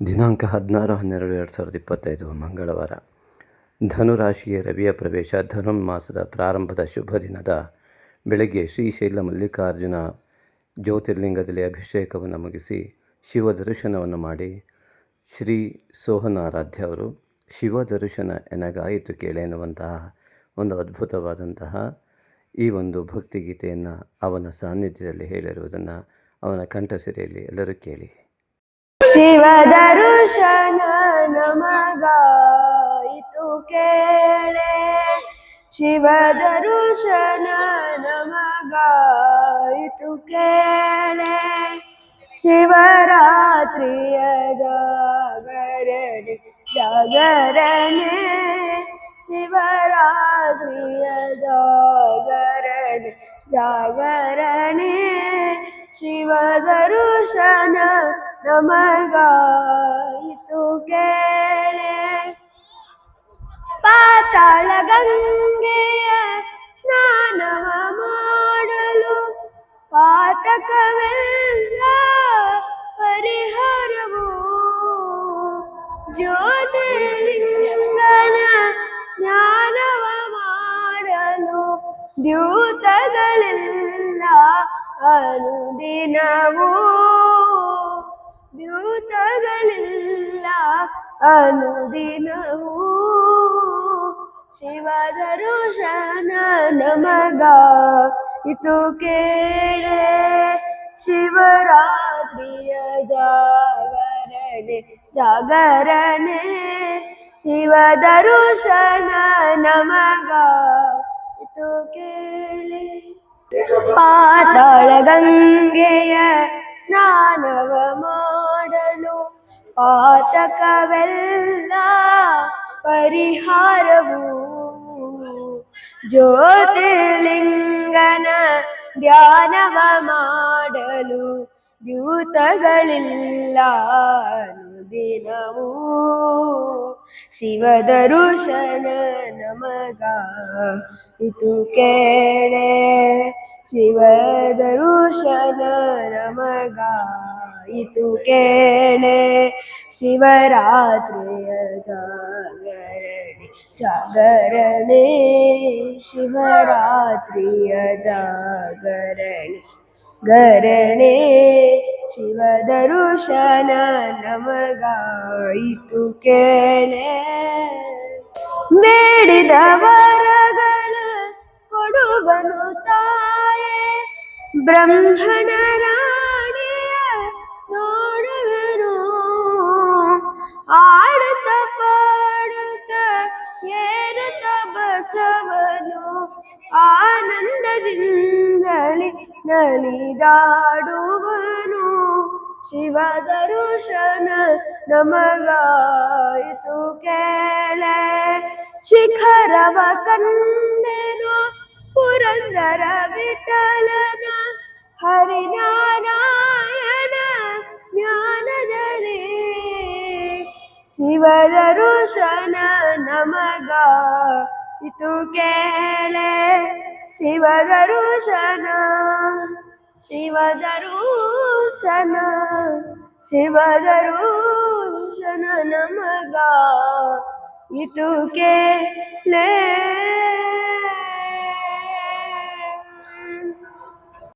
ದಿನಾಂಕ ಹದಿನಾರು, ಹನ್ನೆರಡು, ಎರಡು ಸಾವಿರದ ಇಪ್ಪತ್ತೈದು, ಮಂಗಳವಾರ. ಧನುರಾಶಿಯ ರವಿಯ ಪ್ರವೇಶ ಧನುರ್ಮಾಸದ ಪ್ರಾರಂಭದ ಶುಭ ದಿನದ ಬೆಳಗ್ಗೆ ಶ್ರೀಶೈಲ ಮಲ್ಲಿಕಾರ್ಜುನ ಜ್ಯೋತಿರ್ಲಿಂಗದಲ್ಲಿ ಅಭಿಷೇಕವನ್ನು ಮುಗಿಸಿ ಶಿವ ದರ್ಶನವನ್ನು ಮಾಡಿ ಶ್ರೀ ಸೋಹನಾರಾಧ್ಯ ಅವರು ಶಿವ ದರ್ಶನ ಎನಗಾಯಿತು ಕೇಳೆ ಎನ್ನುವಂತಹ ಒಂದು ಅದ್ಭುತವಾದಂತಹ ಈ ಒಂದು ಭಕ್ತಿಗೀತೆಯನ್ನು ಅವನ ಸಾನ್ನಿಧ್ಯದಲ್ಲಿ ಹೇಳಿರುವುದನ್ನು ಅವನ ಕಂಠಸಿರಿಯಲ್ಲಿ ಎಲ್ಲರೂ ಕೇಳಿ. ಶಿವದರುಶನ ನಮಗಾಯಿತು ಕೇಳೆ ಶಿವದರುಶನ ನಮಗಾಯಿತು ಕೇಳೆ ಶಿವರಾತ್ರಿಯ ಜಾಗರಣೆ ಜಾಗರಣೆ ಶಿವರಾತ್ರಿಯ ಜಾಗರಣೆ ಜಾಗರಣೆ ಶಿವದರುಶನ ನಮಗಾಯಿತು ಕೇಳೆ. ಪಾತಾಳ ಗಂಗೆಯ ಸ್ನಾನ ಮಾಡಲು ಪಾತಕವೆಲ್ಲ ಪರಿಹಾರವು ಜ್ಯೋತಿರ್ಲಿಂಗನ ಜ್ಞಾನವ ಮಾಡಲು ದ್ಯೂತಗಳೆಲ್ಲ ಅನುದಿನವೂ ದ್ಯೂತಗಳೆಲ್ಲ ಅನುದಿನವೂ ಶಿವದರುಶನ ನಮಗ ಇದು ಕೇಳೆ ಶಿವರಾತ್ರಿಯ ಜಾಗರಣೆ ಜಾಗರಣೆ ಶಿವದರುಶನ ನಮಗ ಇದು ಕೇಳೆ ಪಾತಾಳ ಗಂಗೆಯ ಸ್ನಾನವ ಮಾಡಲು ಪಾತಕವೆಲ್ಲ ಪರಿಹಾರವು ಜ್ಯೋತಿರ್ಲಿಂಗನ ಧ್ಯಾನವ ಮಾಡಲು ದ್ಯೂತಗಳಿಲ್ಲ ದಿನವೂ. ಶಿವದರುಶನ ನಮಗ ಇದು ಕೇಳೆ. ಶಿವದರುಶನ ನಮಗ ಇದು ಶಿವರಾತ್ರಿಯ ಜಾಗರಣೆ ಜಾಗರಣೆ. ಶಿವರಾತ್ರಿಯ ಜಾಗರಣೆ ಗರಣೆ. ಶಿವದರುಶನ ನಮಗಾಯಿತು ಕೇಣೆ. ಬೇಡಿದ ಬ್ರಹ್ಮನ ರಾಣಿಯ ನೋಡುವನು ಆಡುತ್ತ ಪಾಡುತ್ತ ಏರುತ್ತ ಬಸವನು ಆನಂದದಿಂದಲೇ ನಲಿದಾಡುವನು ಶಿವದರುಶನ ನಮಗಾಯಿತು ಕೇಳೆ ಶಿಖರವ ಕಂಡೆನು ಪುರಂದರ ವಿಠಲನ ಹರಿನಾರಾಯಣ ಜ್ಞಾನದಲ್ಲಿ ಶಿವದರುಶನ ನಮಗ. ಇದು ಕೇಳೆ ಶಿವದರುಶನ ಶಿವದರುಶನ ಶಿವದರುಶನ ನಮಗ. ಇದು ಕೇಳೆ.